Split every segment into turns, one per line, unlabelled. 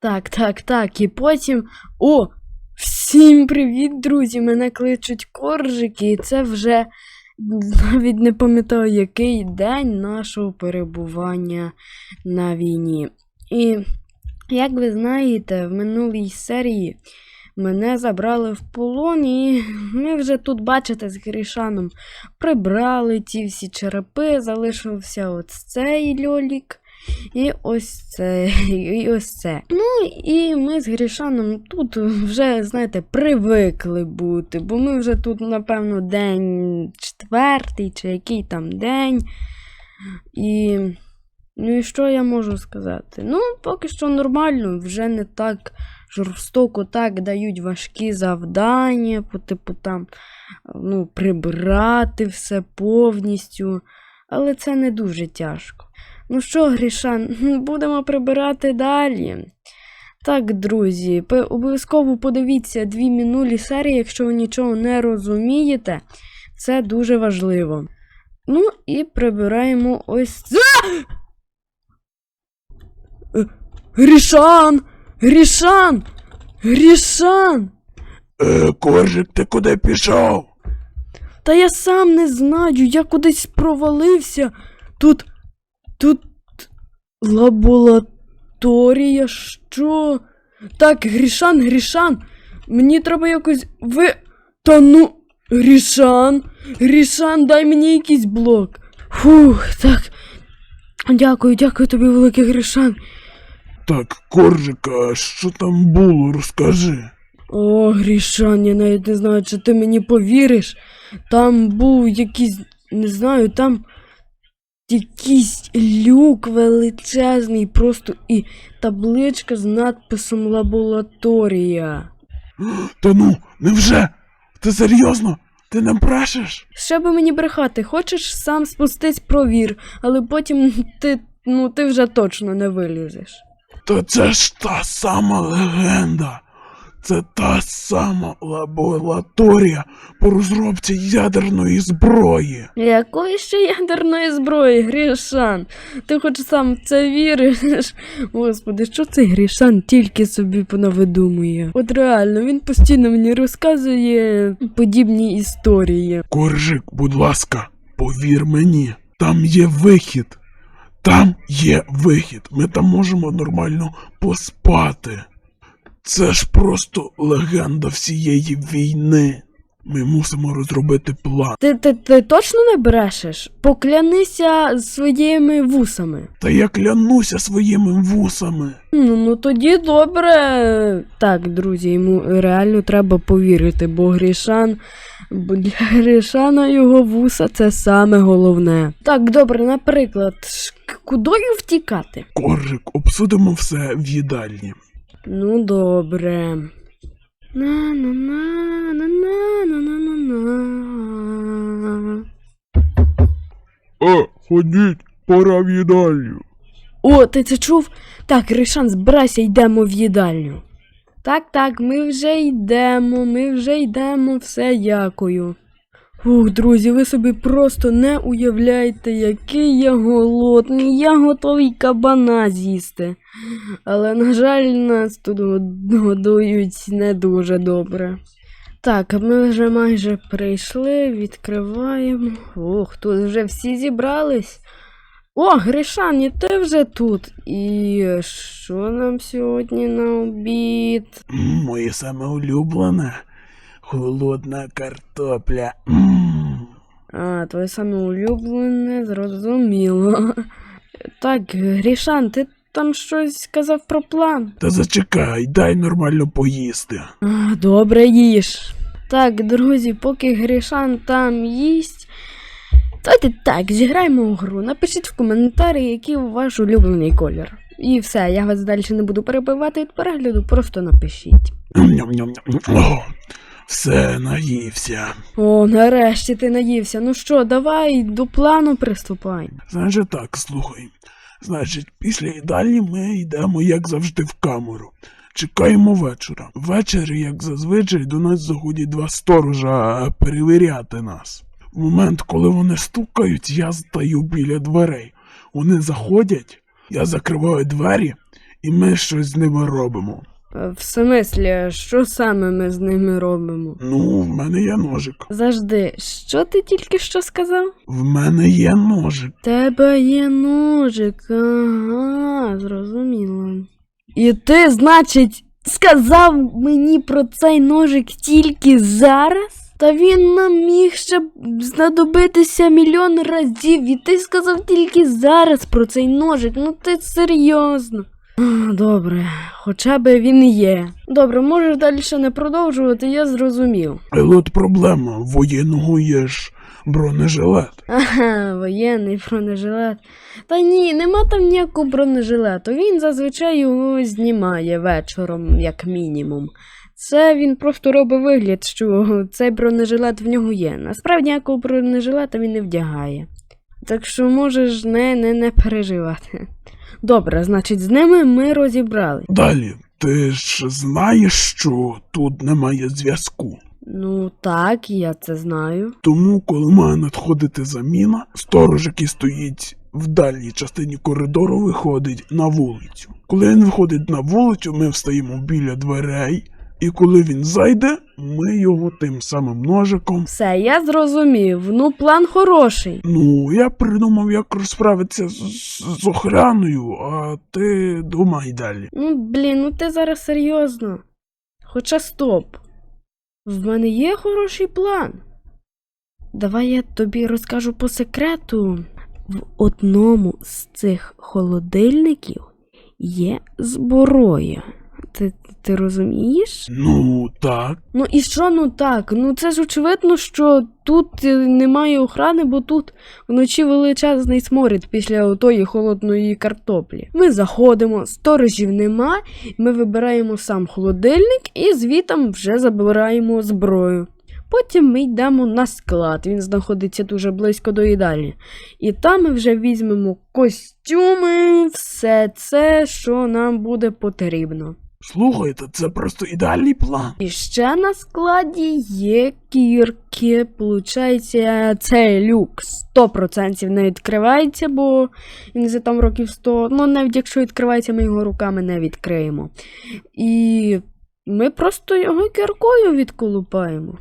Так, так, так. І потім. О! Всім привіт, друзі! Мене кличуть коржики, і це вже навіть не пам'ятаю, який день нашого перебування на війні. І як ви знаєте, в минулій серії мене забрали в полон, і ми вже тут, бачите, з Грішаном прибрали ті всі черепи, залишився от цей льолік. І ось це, і ось це. Ну і ми з Грішаном тут вже, знаєте, привикли бути, бо ми вже тут, напевно, день четвертий чи який там день. І. Ну і що я можу сказати? Ну, поки що нормально, вже не так жорстоко так дають важкі завдання, по типу там ну, прибирати все повністю. Але це не дуже тяжко. Ну що, Грішан, будемо прибирати далі. Так, друзі, обов'язково подивіться дві минулі серії, якщо ви нічого не розумієте. Це дуже важливо. Ну і прибираємо ось це. Грішан! Грішан! Грішан!
Е, коржик, ти куди пішов?
Та я сам не знаю, я кудись провалився. Тут. Тут. Лабораторія, що? Так, Грішан, Грішан. Мені треба якось ви. Та ну. Грішан. Грішан, дай мені якийсь блок. Фух, так. Дякую, дякую тобі, великий Грішан.
Так, коржик, а що там було, розкажи.
О, Грішан, я навіть не знаю, чи ти мені повіриш. Там був якийсь, не знаю, там якийсь люк величезний, просто і табличка з надписом лабораторія.
Та ну, невже? Ти серйозно? Ти не брешеш?
Ще би мені брехати, хочеш сам спустись, провір, але потім ти, ну, ти вже точно не вилізеш.
Та це ж та сама легенда. Це та сама лабораторія по розробці ядерної зброї.
Якої ще ядерної зброї, Грішан? Ти хоч сам в це віриш? Господи, що цей Грішан тільки собі понавидумує? От реально, він постійно мені розказує подібні історії.
Коржик, будь ласка, повір мені, там є вихід. Там є вихід. Ми там можемо нормально поспати. Це ж просто легенда всієї війни. Ми мусимо розробити план.
Ти, ти, ти точно не брешеш? Поклянися своїми вусами.
Та я клянуся своїми вусами.
Ну, ну тоді добре. Так, друзі, йому реально треба повірити, бо Грішан. Бо для Грішана його вуса це саме головне. Так, добре, наприклад, кудою втікати?
Коржик, обсудимо все в їдальні.
Ну, добре. на на на на на на на на на
ходіть, пора в їдальню.
О, ти це чув? Так, Гришан, збирайся, йдемо в їдальню. Так, так, ми вже йдемо, ми вже йдемо, все дякую. Ух, друзі, ви собі просто не уявляєте, який я голодний, я готовий кабана з'їсти. Але, на жаль, нас тут годують не дуже добре. Так, ми вже майже прийшли, відкриваємо. Ох, тут вже всі зібрались. О, Гришан, і ти вже тут. І що нам сьогодні на обід?
Моє саме улюблене. Холодна картопля.
А, твоє саме улюблене, зрозуміло. Так, Грішан, ти там щось сказав про план?
Та зачекай, дай нормально поїсти.
А, добре їж. Так, друзі, поки Грішан там їсть. Давайте так, зіграємо у гру. Напишіть в коментарі, який ваш улюблений колір. І все, я вас далі не буду перебивати від перегляду, просто напишіть.
Все, наївся.
О, нарешті ти наївся. Ну що, давай до плану приступай.
Значить так, слухай. Значить, після їдальні ми йдемо, як завжди, в камеру. Чекаємо вечора. Ввечері, як зазвичай, до нас заходять два сторожа перевіряти нас. В момент, коли вони стукають, я стою біля дверей. Вони заходять, я закриваю двері і ми щось з ними робимо.
Е, В смислі, що саме ми з ними робимо?
Ну, в мене є ножик.
Завжди, що ти тільки що сказав?
В мене є ножик.
Тебе є ножик, ага, зрозуміло. І ти, значить, сказав мені про цей ножик тільки зараз? Та він нам міг ще знадобитися мільйон разів, і ти сказав тільки зараз про цей ножик. Ну ти серйозно. Добре, хоча б він є. Добре, можеш далі не продовжувати, я зрозумів.
Але от проблема, воєнного є ж бронежилет.
Ага, воєнний бронежилет. Та ні, нема там ніякого бронежилету. Він зазвичай його знімає вечором, як мінімум. Це він просто робить вигляд, що цей бронежилет в нього є. Насправді ніякого бронежилета він не вдягає. Так що можеш не, не, не переживати. Добре, значить, з ними ми розібрали.
Далі, ти ж знаєш, що тут немає зв'язку.
Ну так, я це знаю.
Тому, коли має надходити заміна, сторож, який стоїть в дальній частині коридору, виходить на вулицю. Коли він виходить на вулицю, ми встаємо біля дверей, і коли він зайде, ми його тим самим ножиком.
Все, я зрозумів. Ну, план хороший.
Ну, я придумав, як розправитися з, з, з охраною, а ти думай далі.
Ну, блін, ну ти зараз серйозно. Хоча стоп. В мене є хороший план. Давай я тобі розкажу по секрету. В одному з цих холодильників є зброя. Ти, ти розумієш?
Ну, так.
Ну і що ну так? Ну це ж очевидно, що тут е, немає охрани, бо тут вночі величезний сморід після тої холодної картоплі. Ми заходимо, сторожів нема, ми вибираємо сам холодильник і звітом вже забираємо зброю. Потім ми йдемо на склад, він знаходиться дуже близько до їдальні. І там ми вже візьмемо костюми, все це, що нам буде потрібно.
Слухайте, це просто ідеальний план.
І ще на складі є кірки. Получається, цей люк 100% не відкривається, бо він за там років 100. Ну, навіть якщо відкривається, ми його руками не відкриємо. І ми просто його кіркою відколупаємо.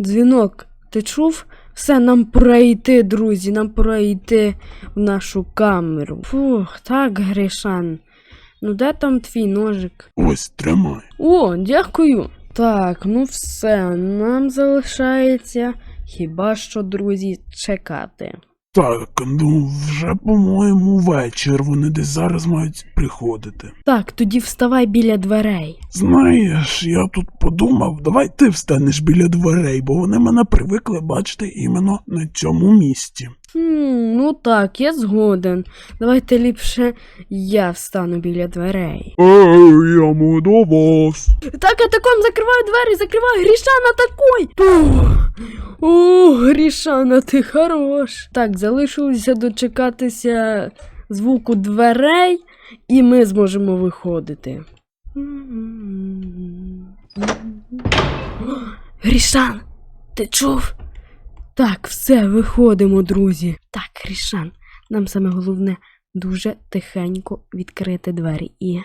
Дзвінок, ти чув? Все, нам пора йти, друзі, нам пора йти в нашу камеру. Фух, так, Гришан. Ну де там твій ножик?
Ось тримай.
О, дякую. Так, ну все, нам залишається хіба що, друзі, чекати.
Так, ну вже, по-моєму, вечір. Вони десь зараз мають приходити.
Так, тоді вставай біля дверей.
Знаєш, я тут подумав, давай ти встанеш біля дверей, бо вони мене привикли бачити іменно на цьому місці.
Хм, ну так, я згоден. Давайте ліпше я встану біля дверей.
Ей, я му до вас.
Так, атаком закриваю двері, закриваю, Грішан, атакуй! Пух. О, Грішана, ти хорош. Так, залишилося дочекатися звуку дверей, і ми зможемо виходити. Грішан, ти чув? Так, все, виходимо, друзі. Так, Грішан, нам саме головне дуже тихенько відкрити двері і.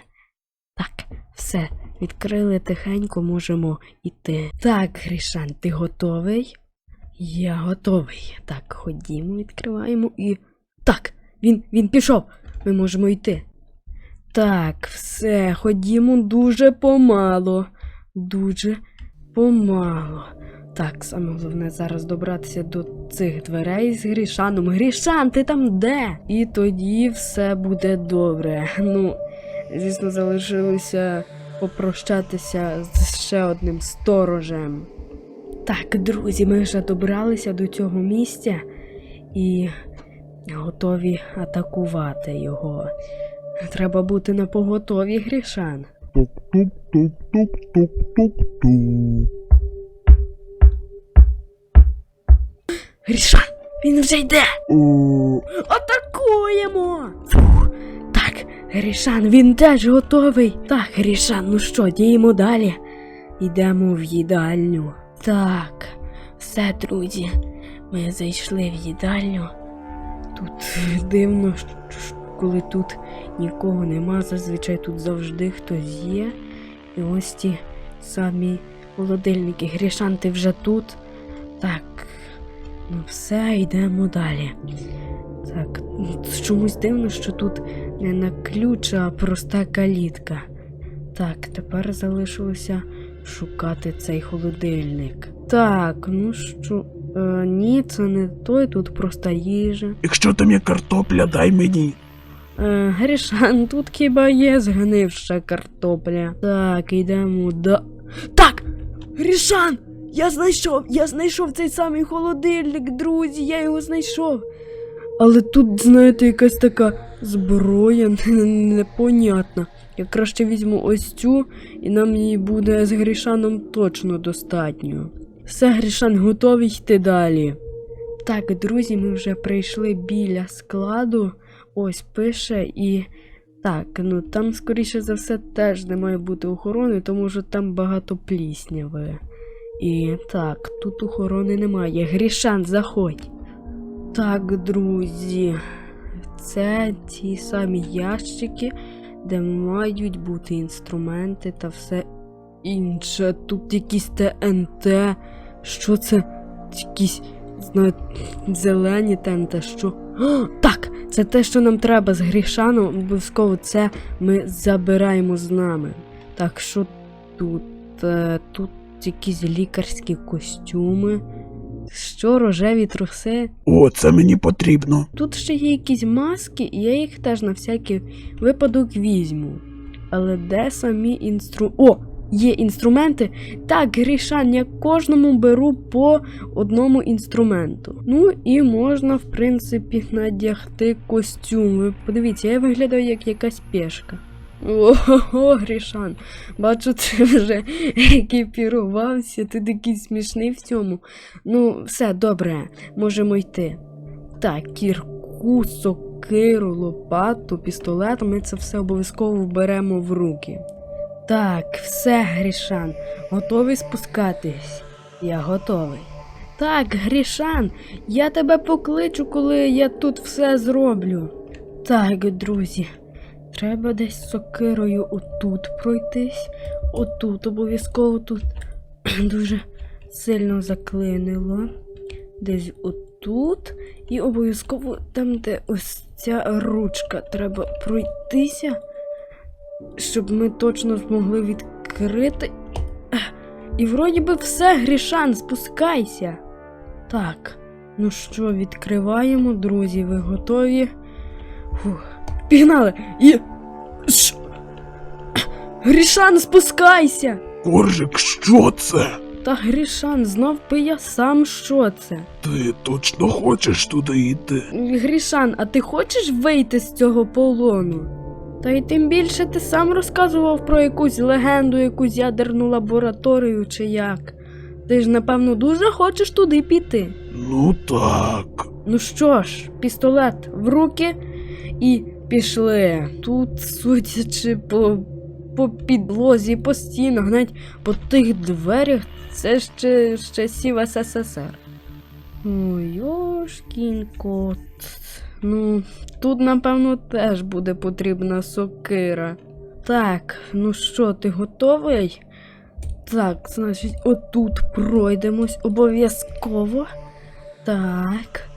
Так, все, відкрили тихенько, можемо йти. Так, Грішан, ти готовий? Я готовий. Так, ходімо, відкриваємо і. Так, він, він пішов. Ми можемо йти. Так, все, ходімо дуже помало. Дуже помало. Так, саме головне зараз добратися до цих дверей з Грішаном. Грішан, ти там де? І тоді все буде добре. Ну, звісно, залишилося попрощатися з ще одним сторожем. Так, друзі, ми вже добралися до цього місця і готові атакувати його. Треба бути на поготові, Грішан.
Тук-тук-тук-тук-тук-тук-тук.
Грішан, він вже йде!
О,
Атакуємо! Фух. Так, Грішан, він теж готовий. Так, Грішан, ну що, діємо далі. Йдемо в їдальню. Так, все, друзі. Ми зайшли в їдальню. Тут дивно, що, коли тут нікого нема. Зазвичай тут завжди хтось є. І ось ті самі холодильники. Грішан, ти вже тут. Так. Ну все, йдемо далі. Так, чомусь дивно, що тут не на ключ, а проста калітка. Так, тепер залишилося шукати цей холодильник. Так, ну що. Е, ні, це не той, тут проста їжа.
Якщо там є картопля, дай мені.
Е, Грішан, тут хіба є згнивша картопля. Так, йдемо до. Так! Грішан! Я знайшов! Я знайшов цей самий холодильник, друзі, я його знайшов. Але тут, знаєте, якась така зброя непонятна. Я краще візьму ось цю, і нам її буде з Грішаном точно достатньо. Все, Грішан, готовий йти далі. Так, друзі, ми вже прийшли біля складу. Ось пише і. Так, ну там, скоріше за все, теж не має бути охорони, тому що там багато плісняви. І так, тут охорони немає. Грішан, заходь. Так, друзі, це ті самі ящики, де мають бути інструменти та все інше. Тут якісь ТНТ. Що це? Якісь, знаю, зелені ТНТ, що. О, так, це те, що нам треба з Грішаном. Обов'язково це ми забираємо з нами. Так, що тут? Е, тут якісь лікарські костюми. Що, рожеві труси?
О, це мені потрібно.
Тут ще є якісь маски, і я їх теж на всякий випадок візьму. Але де самі інстру... О! Є інструменти. Так, Грішан, я кожному беру по одному інструменту. Ну і можна, в принципі, надягти костюм. Подивіться, я виглядаю як якась пешка. Ого, Грішан, бачу, ти вже екіпірувався, ти такий смішний в цьому. Ну, все, добре, можемо йти. Так, кірку, сокиру, лопату, пістолет, ми це все обов'язково беремо в руки. Так, все, Грішан, готовий спускатись? Я готовий. Так, Грішан, я тебе покличу, коли я тут все зроблю. Так, друзі, треба десь сокирою отут пройтись. Отут обов'язково тут дуже сильно заклинило. Десь отут. І обов'язково там, де ось ця ручка, треба пройтися, щоб ми точно змогли відкрити. І вроді би все, Грішан, спускайся. Так, ну що, відкриваємо, друзі, ви готові? Фух. Пігнали! І. Ш... Грішан, спускайся!
Коржик, що це?
Та Грішан, знов би я сам що це.
Ти точно хочеш туди йти?
Грішан, а ти хочеш вийти з цього полону? Та й тим більше ти сам розказував про якусь легенду, якусь ядерну лабораторію чи як. Ти ж, напевно, дуже хочеш туди піти.
Ну так.
Ну що ж, пістолет в руки і пішли. Тут, судячи по, по підлозі, по стінах, навіть по тих дверях, це ще з часів СССР. Ой, йошкін кот. Ну, тут, напевно, теж буде потрібна сокира. Так, ну що, ти готовий? Так, значить, отут пройдемось обов'язково. Так.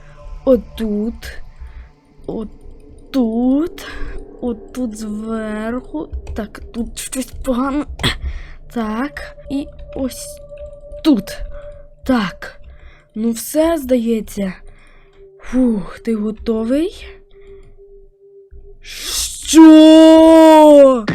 Отут. Отут. Отут зверху. Так, тут щось погано. Так. І ось тут. Так. Ну, все здається. Фух, ти готовий? Що?